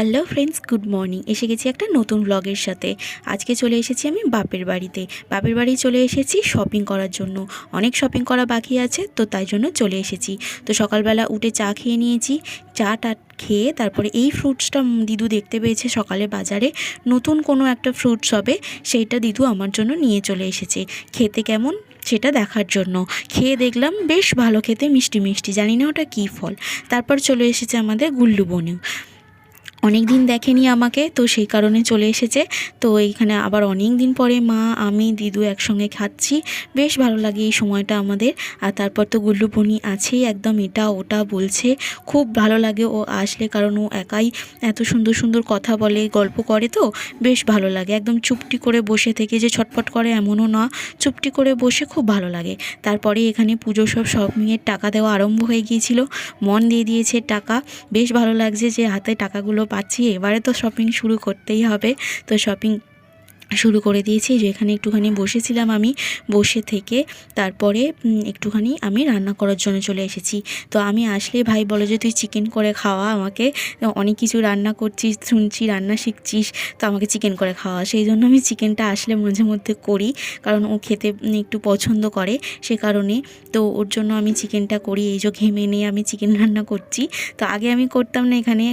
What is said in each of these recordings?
Hello friends, good morning. এসে গেছি একটা নতুন ব্লগের সাথে। আজকে চলে এসেছি আমি বাপের বাড়িতে। বাপের বাড়ি চলে এসেছি শপিং করার জন্য। অনেক শপিং করা বাকি আছে, তো তাই জন্য চলে এসেছি। তো সকালবেলা উঠে চা খেয়ে নিয়েছি। চা টা খেয়ে তারপরে এই ফ্রুটসটা দিদু দেখতে পেয়েছে সকালে বাজারে। নতুন কোনো একটা ফ্রুটস হবে, সেইটা দিদু আমার জন্য নিয়ে চলে এসেছে। খেতে কেমন? সেটা দেখার জন্য। খেয়ে দেখলাম বেশ ভালো খেতে, মিষ্টি মিষ্টি। জানি না ওটা কী ফল। তারপর চলে এসেছে আমাদের গুল্লু বনু অনেক দিন দেখেনি আমাকে, তো সেই কারণে চলে এসেছে। তো এইখানে আবার অনেক দিন পরে মা, আমি, দিদু একসঙ্গে খাচ্ছি। বেশ ভালো লাগে এই সময়টা আমাদের। আর তারপর তো গুল্লু বনি আছেই, একদম এটা ওটা বলছে। খুব ভালো লাগে ও আসলে, কারণ ও একাই এত সুন্দর সুন্দর কথা বলে, গল্প করে তো, বেশ ভালো লাগে। একদম চুপটি করে বসে থেকে যে ছটফট করে এমনও না, চুপটি করে বসে খুব ভালো লাগে। তারপরে এখানে পুজো সব সব নিয়ে টাকা দেওয়া আরম্ভ হয়ে গিয়েছিল। মন দিয়ে দিয়েছে টাকা। বেশ ভালো লাগছে যে হাতে টাকাগুলো পাচ্ছি এবারে তো শপিং শুরু করতেই হবে। তো শপিং শুরু করে দিয়েছি, যেখানে একটুখানি বসেছিলাম আমি, বসে থেকে তারপরে একটুখানি আমি রান্না করার জন্য চলে এসেছি। তো আমি আসলে, ভাই, বলো যে তুই চিকেন করে খাওয়া, আমাকে অনেক কিছু রান্না করছিস, শুনছি, রান্না শিখছিস, তো আমাকে চিকেন করে খাওয়া। সেই জন্য আমি চিকেনটা আসলে মাঝে মধ্যে করি, কারণ ও খেতে একটু পছন্দ করে সে কারণে। তো ওর জন্য আমি চিকেনটা করি, এই যে ঘেমে নিয়ে আমি চিকেন রান্না করছি। তো আগে আমি করতাম না, এখানে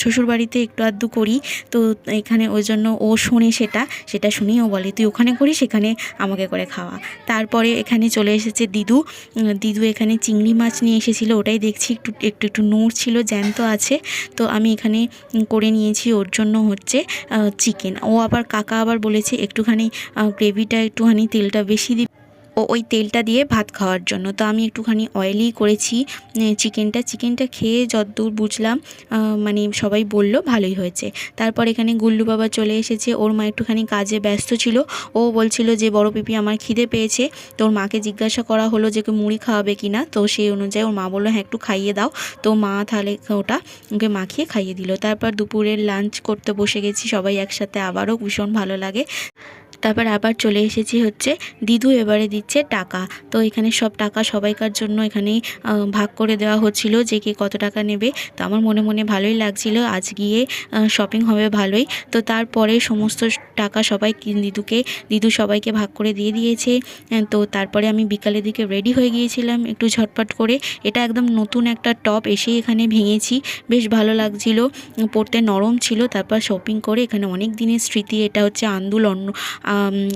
শ্বশুরবাড়িতে একটু আধটু করি। তো এখানে ওই জন্য ও শোনে সেটা সেটা শুনেই ও বলে, তুই ওখানে করিস সেখানে আমাকে করে খাওয়া। তারপরে এখানে চলে এসেছে দিদু। দিদু এখানে চিংড়ি মাছ নিয়ে এসেছিল, ওটাই দেখছি, একটু একটু একটু নূর ছিল, জ্যান্ত আছে। তো আমি এখানে করে নিয়েছি, ওর জন্য হচ্ছে চিকেন ও আবার কাকা আবার বলেছে, একটুখানি গ্রেভিটা একটুখানি তেলটা বেশি দিবি। ও ওই তেলটা দিয়ে ভাত খাওয়ার জন্য। তো আমি একটুখানি অয়েলি করেছি চিকেনটা। চিকেনটা খেয়ে যতদূর বুঝলাম মানে সবাই বলল ভালোই হয়েছে। তারপর এখানে গুল্লু বাবা চলে এসেছে। ওর মা একটুখানি কাজে ব্যস্ত ছিল। ও বলছিল যে, বড় পিপি আমার খিদে পেয়েছে। তো ওর মাকে জিজ্ঞাসা করা হলো যে মুড়ি খাওয়াবে কি না? তো সেই অনুযায়ী ওর মা বলল হ্যাঁ একটু খাইয়ে দাও। তো মা তাহলে ওটা ওকে মাখিয়ে খাইয়ে দিল। তারপর দুপুরের লাঞ্চ করতে বসে গেছি। সবাই একসাথে আবারও ভীষণ ভালো লাগে। তারপর আবার চলে এসেছি হচ্ছে দিদু এবারে দিচ্ছে টাকা। তো এখানে সব টাকা সবাইকার জন্য এখানে ভাগ করে দেওয়া হচ্ছিল যে কে কত টাকা নেবে। তো আমার মনে মনে ভালোই লাগছিল আজ গিয়ে শপিং হবে ভালোই। তো তারপরে সমস্ত টাকা সবাই দিদুকে দিদু সবাইকে ভাগ করে দিয়ে দিয়েছে। তো তারপরে আমি বিকালের দিকে রেডি হয়ে গিয়েছিলাম একটু ঝটপট করে। এটা একদম নতুন একটা টপ এসে এখানে ভেঙেছি। বেশ ভালো লাগছিল পরতে নরম ছিল। তারপর শপিং করে এখানে অনেক দিনের স্মৃতি এটা হচ্ছে আন্দুল অন্ন আম,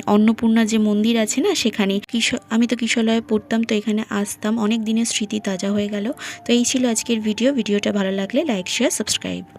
অন্নপূর্ণা যে মন্দির আছে না সেখানে, কিশ, আমি তো কিশলয়ে পড়তাম, তো এখানে আসতাম। অনেক দিনের স্মৃতি তাজা হয়ে গেল। তো এই ছিল আজকের ভিডিও। ভিডিওটা ভালো লাগলে লাইক শেয়ার সাবস্ক্রাইব